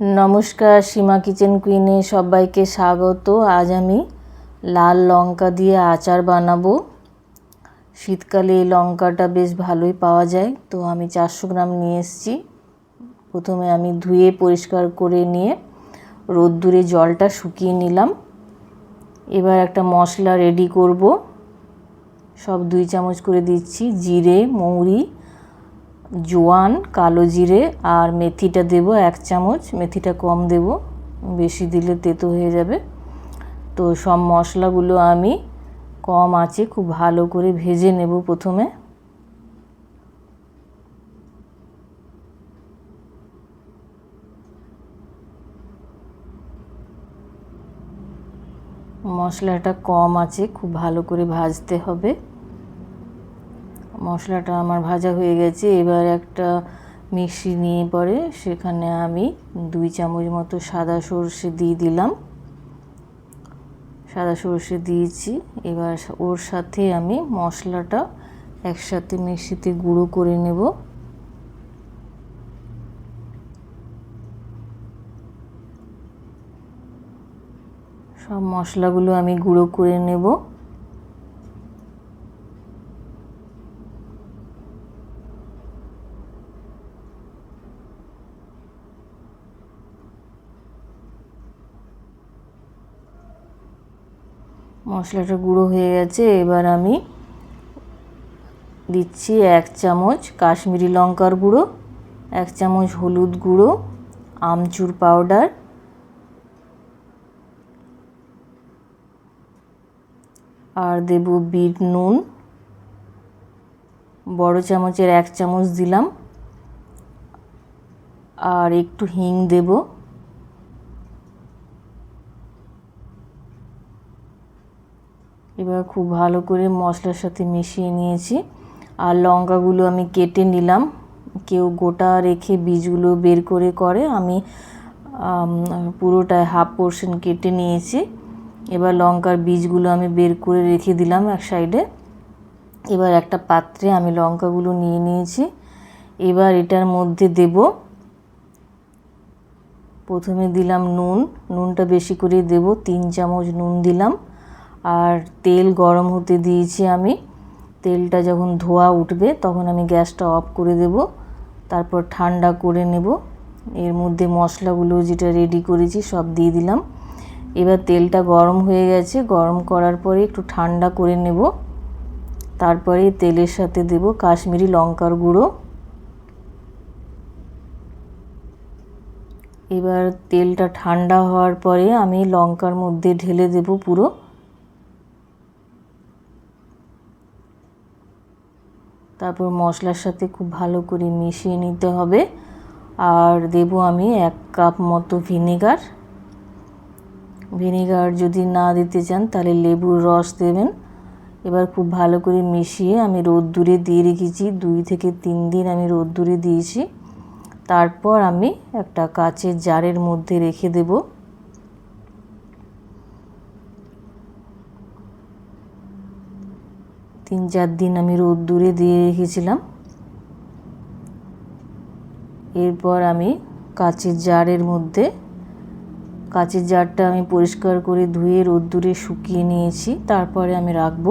নমস্কার, সীমা কিচেন কুইনে সবাইকে স্বাগত। আজ আমি লাল লঙ্কা দিয়ে আচার বানাবো। শীতকালে এই লঙ্কাটা বেশ ভালোই পাওয়া যায়। তো আমি চারশো গ্রাম নিয়ে এসেছি। প্রথমে আমি ধুয়ে পরিষ্কার করে নিয়ে রোদ্দুরে জলটা শুকিয়ে নিলাম। এবার একটা মশলা রেডি করব। সব দুই চামচ করে দিচ্ছি জিরে, মৌরি জোয়ান, কালো জিরে আর মেথিটা দেব এক চামচ। মেথিটা কম দেব, বেশি দিলে তেতো হয়ে যাবে। তো সব মশলাগুলো আমি কম আছে খুব ভালো করে ভেজে নেব প্রথমে। মশলাটা কম আছে খুব ভালো করে ভাজতে হবে। মশলাটা আমার ভাজা হয়ে গেছে। এবার একটা মিক্সি নিয়ে পরে সেখানে আমি দুই চামচ মতো সাদা সর্ষে দিয়ে দিলাম। সাদা সর্ষে দিয়েছি। এবার ওর সাথে আমি মশলাটা একসাথে মিক্সিতে গুঁড়ো করে নেব। সব মশলাগুলো আমি গুঁড়ো করে নেব। মশলাটা গুঁড়ো হয়ে গেছে, এবার আমি দিচ্ছি এক চামচ কাশ্মীরি লঙ্কার গুঁড়ো, এক চামচ হলুদ গুঁড়ো, আমচুর পাউডার, আর দেব বিট নুন। বড় চামচের এক চামচ দিলাম, আর একটু হিং দেবো। এবার খুব ভালো করে মশলার সাথে মিশিয়ে নিয়েছি। আর লঙ্কাগুলো আমি কেটে নিলাম। কেউ গোটা রেখে বীজগুলো বের করে করে আমি পুরোটায় হাফ পোর্শন কেটে নিয়েছি। এবার লঙ্কার বীজগুলো আমি বের করে রেখে দিলাম এক সাইডে এবার একটা পাত্রে আমি লঙ্কাগুলো নিয়ে নিয়েছি। এবার এটার মধ্যে দেব, প্রথমে দিলাম নুন। নুনটা বেশি করে দেব, তিন চামচ নুন দিলাম। আর তেল গরম হতে দিয়েছি আমি। তেলটা যখন ধোয়া উঠবে, তখন আমি গ্যাসটা অফ করে দেব। তারপর ঠান্ডা করে নেব। এর মধ্যে মশলাগুলো যেটা রেডি করেছি, সব দিয়ে দিলাম। এবার তেলটা গরম হয়ে গেছে। গরম করার পরে একটু ঠান্ডা করে নেব। তারপরে তেলের সাথে দেব কাশ্মীরি লঙ্কার গুঁড়ো। এবার তেলটা ঠান্ডা হওয়ার পরে আমি লঙ্কার মধ্যে ঢেলে দেব পুরো। তারপর মশলার সাথে খুব ভালো করে মিশিয়ে নিতে হবে। আর দেব আমি এক কাপ মতো ভিনেগার। ভিনেগার যদি না দিতে চান, তাহলে লেবুর রস দেবেন। এবার খুব ভালো করে মিশিয়ে আমি রোদ্দুরে দিয়ে রেখেছি। দুই থেকে তিন দিন আমি রোদ্দুরে দিয়েছি। তারপর আমি একটা কাচের জারের মধ্যে রেখে দেবো। তিন চার দিন আমি রোদ্দুরে দিয়ে রেখেছিলাম। এরপর আমি কাচের জারের মধ্যে, কাচের জারটা আমি পরিষ্কার করে ধুয়ে রোদ্দুরে শুকিয়ে নিয়েছি। তারপরে আমি রাখব।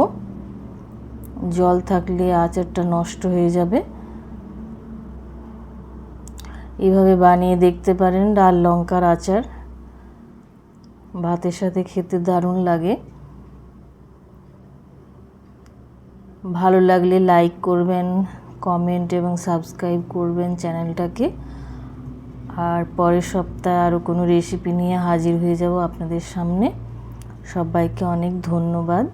জল থাকলে আচারটা নষ্ট হয়ে যাবে। এভাবে বানিয়ে দেখতে পারেন ডাল লঙ্কার আচার। ভাতের সাথে খেতে দারুণ লাগে। ভালো লাগলে লাইক করবেন কমেন্ট এবং সাবস্ক্রাইব করবেন চ্যানেলটাকে আর পরের সপ্তাহে আরও কোনো রেসিপি নিয়ে হাজির হয়ে যাব আপনাদের সামনে। সবাইকে অনেক ধন্যবাদ।